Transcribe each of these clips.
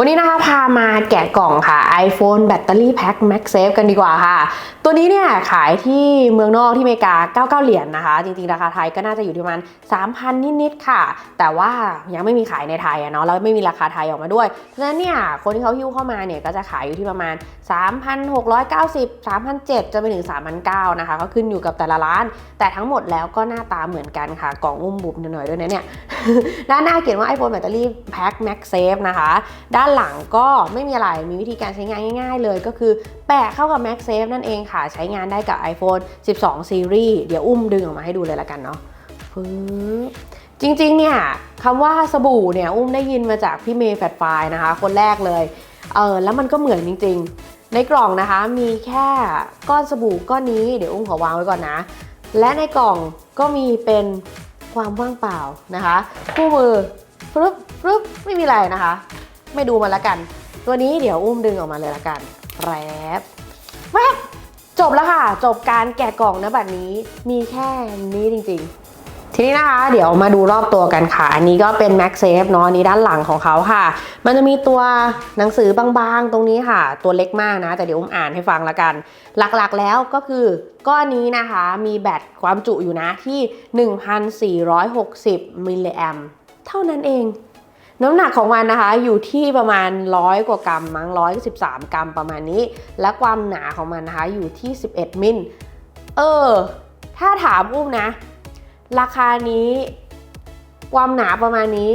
วันนี้นะคะพามาแกะกล่องค่ะ iPhone Battery Pack MagSafe กันดีกว่าค่ะ ตัวนี้เนี่ยขายที่เมืองนอกที่อเมริกา 99 เหรียญนนะคะ จริงๆ ราคาไทยก็น่าจะอยู่ที่ประมาณ 3,000 นิดๆ ค่ะ แต่ว่ายังไม่มีขายในไทยอะเนาะแล้วไม่มีราคาไทยออกมาด้วยเพราะฉะนั้นเนี่ยคนที่เขาฮิ้วเข้ามาเนี่ยก็จะขายอยู่ที่ประมาณ 3,690 3,700จะไปถึง3,900นะคะก็ขึ้นอยู่กับแต่ละร้าน แต่ทั้งหมดแล้วก็หน้าตาเหมือนกันค่ะกล่องอุ้มบุบหน่อยๆด้วยนะเนี่ยด้านหน้าเขียนว่า iPhone Battery Pack MagSafe นะคะด้านหลังก็ไม่มีอะไรมีวิธีการใช้งานง่าย ๆ เลยก็คือแปะเข้ากับ MagSafe นั่นเองค่ะ ใช้งานได้กับ iPhone 12 Series เดี๋ยวอุ้มดึงออกมาให้ดูเลยละกันเนาะจริงๆ เนี่ยคำว่าสบู่เนี่ยอุ้มได้ยินมาจากพี่เมย์แฟดไฟล์นะคะ คนแรกเลยเออแล้วมันก็เหมือนจริง ๆ ในกล่องนะคะมีแค่ก้อนสบู่ก้อนนี้เดี๋ยวอุ้มขอวางไว้ก่อนนะ และในกล่องก็มีเป็นความว่างเปล่านะคะ คู่มือฟรึบฟรึบไม่มีอะไรนะคะ ไม่ดูมันละกัน ตัวนี้เดี๋ยวอุ้มดึงออกมาเลยละกันแรบแวบจบแล้วค่ะ จบการแกะกล่องนะบัดนี้มีแค่นี้จริงๆ ทีนี้นะคะ เดี๋ยวมาดูรอบตัวกันค่ะ อันนี้ก็เป็น Max Safe เนาะอันนี้ด้านหลังของเขาค่ะ มันจะมีตัวหนังสือบางๆ ตรงนี้ค่ะ ตัวเล็กมากนะ แต่เดี๋ยวอุ้มอ่านให้ฟังละกัน หลักๆแล้วก็คือก้อนนี้นะคะมีแบตความจุอยู่นะที่ 1,460มิลลิแอมเท่านั้นเอง น้ำหนักของมันนะคะอยู่ที่ประมาณร้อยกว่ากรัมมั้งร้อยสิบสามกรัมประมาณนี้ และความหนาของมันนะคะอยู่ที่ 11 มิลเออ ถ้าถามอุ้มนะ ราคานี้ ความหนาประมาณนี้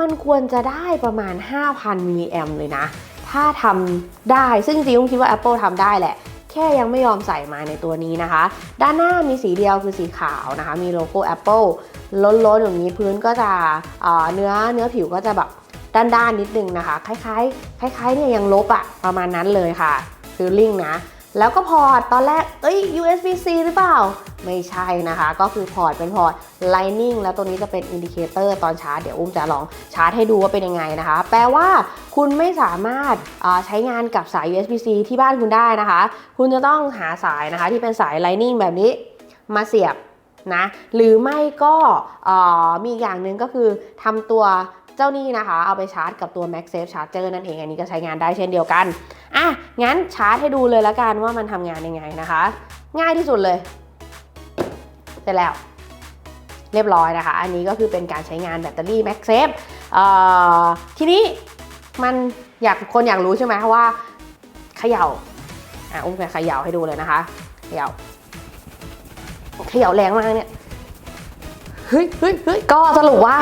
มันควรจะได้ประมาณ 5,000มิลลิแอมเลยนะ ถ้าทำได้ซึ่งจริงๆอุ้มคิดว่า Apple ทำได้แหละ แค่ยังไม่ยอมใส่มาในตัวนี้นะคะ ด้านหน้ามีสีเดียวคือสีขาวนะคะ มีโลโก้ Apple ล้นๆอย่างนี้พื้นก็จะเเนื้อเนื้อผิวก็จะแบบด้านๆนิดนึงนะคะ คล้ายๆ คล้ายๆเนี่ยยังลบอะประมาณนั้นเลยค่ะฟิลลิ่งนะ แล้วก็พอร์ตตอนแรก เอ้ย USB-C หรือเปล่า ไม่ใช่นะคะ ก็คือพอร์ตเป็นพอร์ต Lightning แล้วตัวนี้จะเป็นอินดิเคเตอร์ตอนชาร์จ เดี๋ยวอุ้มจะลองชาร์จให้ดูว่าเป็นยังไงนะคะ แปลว่าคุณไม่สามารถใช้งานกับสาย USB-C ที่บ้านคุณได้นะคะ คุณจะต้องหาสายนะคะที่เป็นสาย Lightning แบบนี้มาเสียบนะ หรือไม่ก็มีอีกอย่างหนึ่งก็คือทำตัวเจ้านี่นะคะ เอาไปชาร์จกับตัว MagSafe Charger นั่นเอง อันนี้ก็ใช้งานได้เช่นเดียวกัน อะงั้นชาร์จให้ดูเลยละกันว่ามันทำงานยังไงนะคะ ง่ายที่สุดเลย เสร็จแล้ว เรียบร้อยนะคะ อันนี้ก็คือเป็นการใช้งานแบตเตอรี่ MagSafe เอ่อทีนี้มันอยากคนอยากรู้ใช่ไหมว่าเขย่าอะอุ้มจะเขย่าให้ดูเลยนะคะ เขย่าเขย่าแรงมากเนี่ย เฮ้ยเฮ้ยเฮ้ยก็สรุปว่า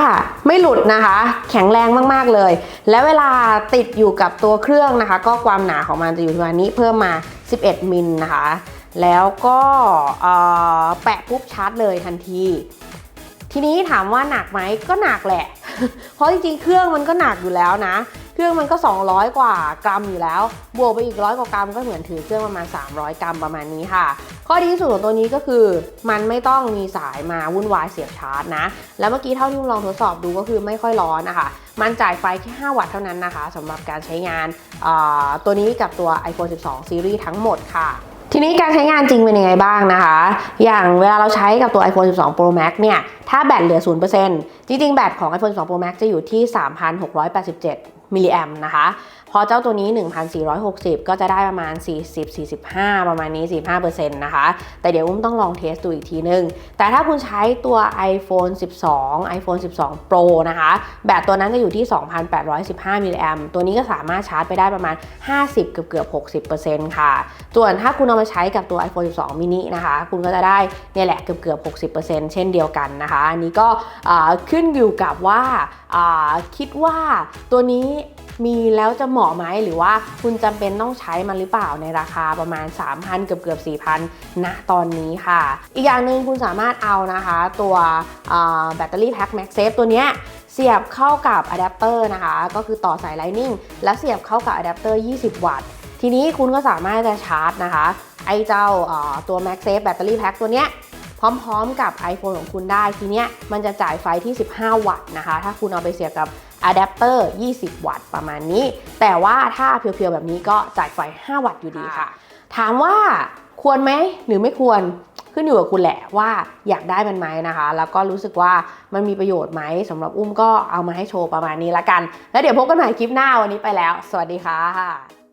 ไม่หลุดนะคะ แข็งแรงมากๆเลย และเวลาติดอยู่กับตัวเครื่องนะคะ ก็ความหนาของมันจะอยู่ประมาณนี้เพิ่มมา 11 มิลนะคะ แล้วก็แปะปุ๊บชาร์จเลยทันที ทีนี้ถามว่าหนักไหมก็หนักแหละ เพราะจริงๆเครื่องมันก็หนักอยู่แล้วนะ เครื่องมันก็ 200 กว่ากรัมอยู่แล้ว บวกไปอีกร้อยกว่ากรัมก็เหมือนถือเครื่องประมาณ 300 กรัมประมาณนี้ค่ะ ข้อดีที่สุดของตัวนี้ก็คือ มันไม่ต้องมีสายมาวุ่นวายเสียบชาร์จนะ แล้วเมื่อกี้เท่าที่ลองทดสอบดูก็คือไม่ค่อยร้อนนะคะ มันจ่ายไฟแค่ 5 วัตต์เท่านั้นนะคะสำหรับการใช้งานตัวนี้กับตัว iPhone 12 Series ทั้งหมดค่ะทีนี้การใช้งานจริงเป็นยังไงบ้างนะคะ อย่างเวลาเราใช้กับตัว iPhone 12 Pro Max เนี่ย ถ้าแบตเหลือ 0%จริงๆ แบตของ iPhone 12 Pro Max จะอยู่ที่ 3,687 มิลลิแอมนะคะ พอเจ้าตัวนี้ 1,460 ก็จะได้ประมาณ 40-45 ประมาณนี้ 45%นะคะ แต่เดี๋ยวอุ้มต้องลองเทสดูอีกทีนึง แต่ถ้าคุณใช้ตัว iPhone 12 iPhone 12 Pro นะคะ แบตตัวนั้นจะอยู่ที่ 2,815มิลลิแอมตัวนี้ก็สามารถชาร์จไปได้ประมาณ 50 เกือบเกือบ60%ค่ะ ส่วนถ้าคุณเอามาใช้กับตัว iPhone 12 mini นะคะ คุณก็จะได้เนี่ยแหละเกือบเกือบ60%เช่นเดียวกันนะคะ อันนี้ก็ขึ้นอยู่กับว่าคิดว่าตัวนี้ มีแล้วจะเหมาะไหมหรือว่าคุณจำเป็นต้องใช้มันหรือเปล่าในราคาประมาณ 3,000 เกือบเกือบ4,000ณตอนนี้ค่ะ อีกอย่างหนึ่งคุณสามารถเอานะคะตัวแบตเตอรี่แพ็ค MagSafe ตัวเนี้ยเสียบเข้ากับอะแดปเตอร์นะคะ ก็คือต่อสาย Lightning และเสียบเข้ากับอะแดปเตอร์ 20 วัตต์ ทีนี้คุณก็สามารถจะชาร์จนะคะ ไอ้เจ้าตัว MagSafe แบตเตอรี่แพ็คตัวเนี้ย พร้อมๆกับ iPhone ของคุณได้ ทีเนี้ยมันจะจ่ายไฟที่ 15 วัตต์นะคะ ถ้าคุณเอาไปเสียบกับอะแดปเตอร์ 20 วัตต์ประมาณนี้ แต่ว่าถ้าเพียวๆแบบนี้ก็จ่ายไฟ 5 วัตต์อยู่ดีค่ะ ถามว่าควรไหมหรือไม่ควรขึ้นอยู่กับคุณแหละว่าอยากได้มันไหมนะคะ แล้วก็รู้สึกว่ามันมีประโยชน์ไหมสำหรับอุ้มก็เอามาให้โชว์ประมาณนี้ละกัน แล้วเดี๋ยวพบกันใหม่คลิปหน้าวันนี้ไปแล้ว สวัสดีค่ะ